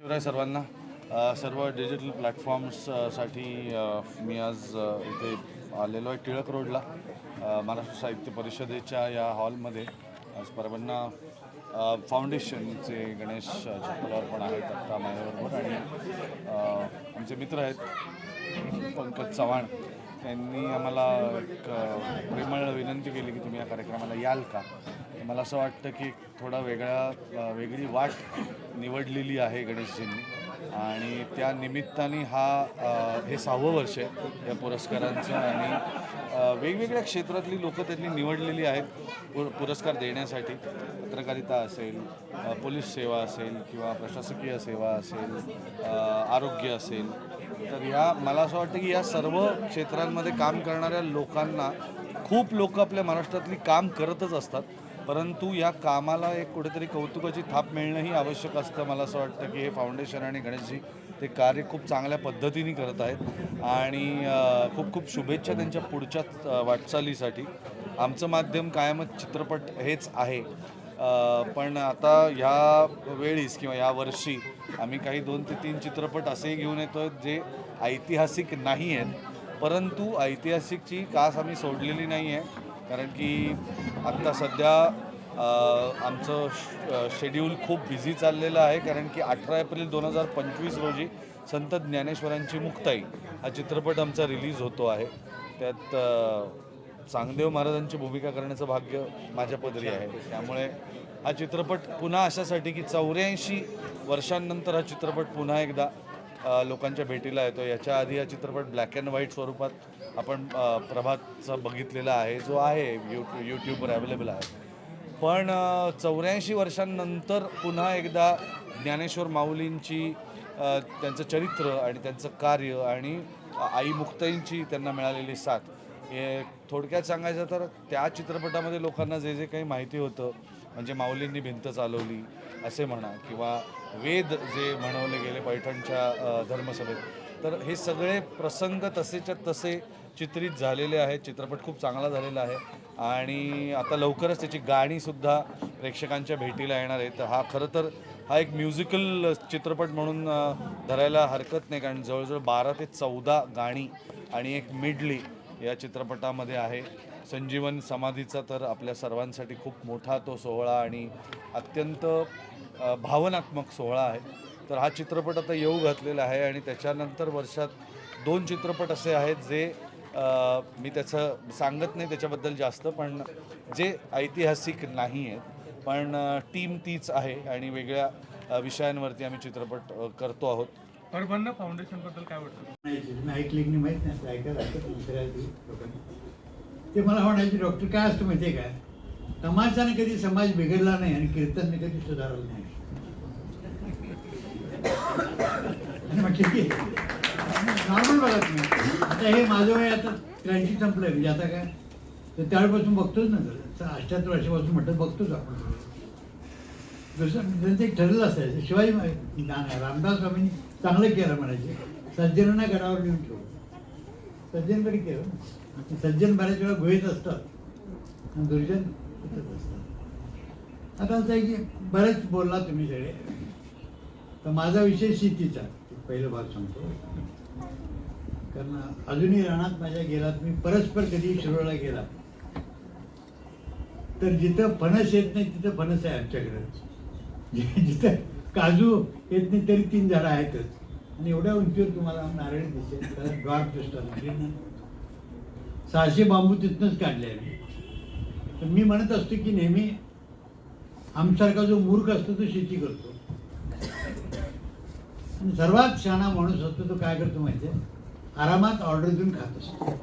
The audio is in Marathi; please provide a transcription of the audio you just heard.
शिवराय सर्वांना सर्व डिजिटल प्लॅटफॉर्म्ससाठी मी आज इथे आलेलो आहे टिळक रोडला महाराष्ट्र साहित्य परिषदेच्या या हॉलमध्ये. आज परवांना फाउंडेशनचे गणेश चित्तलवार पण आहेत आत्ता माझ्याबरोबर आणि आमचे मित्र आहेत पंकज चव्हाण. त्यांनी आम्हाला एक प्रेमळ विनंती केली की तुम्ही या कार्यक्रमाला याल का? मला असं वाटतं की थोडा वेगळा वेगळी वाट निवडलेली आहे गणेशजींनी. आणि त्या निमित्ताने हा हे सहावं वर्ष आहे या पुरस्कारांचं आणि वेगवेगळ्या क्षेत्रातली लोकं त्यांनी निवडलेली आहेत पु पुरस्कार देण्यासाठी. पत्रकारिता असेल पोलीस सेवा असेल किंवा प्रशासकीय सेवा असेल आरोग्य असेल. तर ह्या मला असं वाटतं की या सर्व क्षेत्रांमध्ये काम करणाऱ्या लोकांना खूप लोक आपल्या महाराष्ट्रातली काम करतच असतात. परंतु या कामाला एक कुठेतरी कौतुकाची थाप मिळणंही आवश्यक असतं. मला असं वाटतं की हे फाउंडेशन आणि गणेशजी ते कार्य खूप चांगल्या पद्धतीने करत आहेत. आणि खूप खूप शुभेच्छा त्यांच्या पुढच्या वाटचालीसाठी. आमचं माध्यम कायमच चित्रपट हेच आहे. पण आता ह्या वेळीस किंवा या वर्षी आम्ही काही दोन ते तीन चित्रपट असेही घेऊन येतो जे ऐतिहासिक नाही आहेत परंतु ऐतिहासिकची कास आम्ही सोडलेली नाही आहे कारण की आत्ता सध्या आमचं शेड्यूल खूप बिझी चाललेलं आहे. कारण की अठरा एप्रिल दोन हजार पंचवीस रोजी संत ज्ञानेश्वरांची मुक्ताई हा चित्रपट आमचा रिलीज होतो आहे. त्यात सांगदेव चांगदेव महाराजांची भूमिका करण्याचं भाग्य माझ्या पदरी आहे. त्यामुळे हा चित्रपट पुन्हा अशासाठी की चौऱ्याऐंशी वर्षांनंतर हा चित्रपट पुन्हा एकदा लोकांच्या भेटीला येतो. याच्या आधी हा चित्रपट ब्लॅक अँड व्हाईट स्वरूपात आपण प्रभातचा बघितलेला आहे जो आहे यूट्यू यूट्यूबवर अवेलेबल आहे. पण चौऱ्याऐंशी वर्षांनंतर पुन्हा एकदा ज्ञानेश्वर माऊलींची त्यांचं चरित्र आणि त्यांचं कार्य आणि आई मुक्ताईंची त्यांना मिळालेली साथ हे थोडक्यात सांगायचं तर त्या चित्रपटामध्ये लोकांना जे जे काही माहिती होतं म्हणजे माऊलींनी भिंत चालवली असे म्हणा किंवा वेद जे म्हणवले गेले पैठणच्या धर्मसभेत तर हे सगळे प्रसंग तसेच्या तसे चित्रित झालेले आहेत. चित्रपट खूप चांगला झालेला आहे. आणि आता लवकरच त्याची गाणीसुद्धा प्रेक्षकांच्या भेटीला येणार आहे तर हा खरं तर हा एक म्युझिकल चित्रपट म्हणून धरायला हरकत नाही. कारण जवळजवळ बारा ते चौदा गाणी आणि एक मिडली या चित्रपटामध्ये आहे. संजीवन समाधीचा तर आपल्या सर्वांसाठी खूप मोठा तो सोहळा आणि अत्यंत भावनात्मक सोहळा आहे. तर हा चित्रपट आता येऊ घातलेला आहे आणि त्याच्यानंतर वर्षात दोन चित्रपट असे आहेत जे मी त्याचं सांगत नाही त्याच्याबद्दल जास्त पण जे ऐतिहासिक नाही आहेत. पण टीम तीच आहे आणि वेगळ्या विषयांवरती आम्ही चित्रपट करतो आहोत. परभन्ना फाउंडेशनबद्दल काय वाटतं? ऐकले की नाही माहीत नाही ते मला म्हणायचे डॉक्टर काय असतं माहिती आहे काय तमाशाने कधी समाज बिघडला नाही आणि कीर्तनने कधी सुधारलं नाही. आणि नॉर्मल बघा तुम्ही. आता हे माझं वय आता त्र्याऐंशी संपलंय म्हणजे आता काय? तर त्यावेळेपासून बघतोच ना तर अठ्याहत्तर वर्षापासून म्हटलं बघतोच आपण. दुसरं त्यांचं म्हणजे एक ठरलं असायचं. शिवाजी महाराज- रामदास स्वामींनी चांगलं केलं म्हणायचे. सज्जनांना गडावर नेऊन ठेवू सज्जन केलं. सज्जन बऱ्याच वेळा गुहेत असतात. आणि दुर्जन असतात. आता असं आहे की बरेच बोलला तुम्ही सगळे. तर माझा विषय शेतीचा पहिला भाग सांगतो. कारण अजूनही रानात माझ्या गेलात मी परस्पर कधी शिरोळा गेला. तर जिथं फणस येत नाही तिथं फणस आहे आमच्याकडे. जिथं काजू येत नाही तरी तीन झाडं आहेतच. आणि एवढ्या उंचीवर तुम्हाला नारळ दिसेल त्याला ड्रॉप दिसतात सहाशे बांबू तिथनंच काढले आम्ही. तर मी म्हणत असतो की नेहमी आमसारखा जो मूर्ख असतो तो शेती करतो. आणि सर्वात शहाणा माणूस असतो तो काय करतो माहिती आहे आरामात ऑर्डर देऊन खात असतो.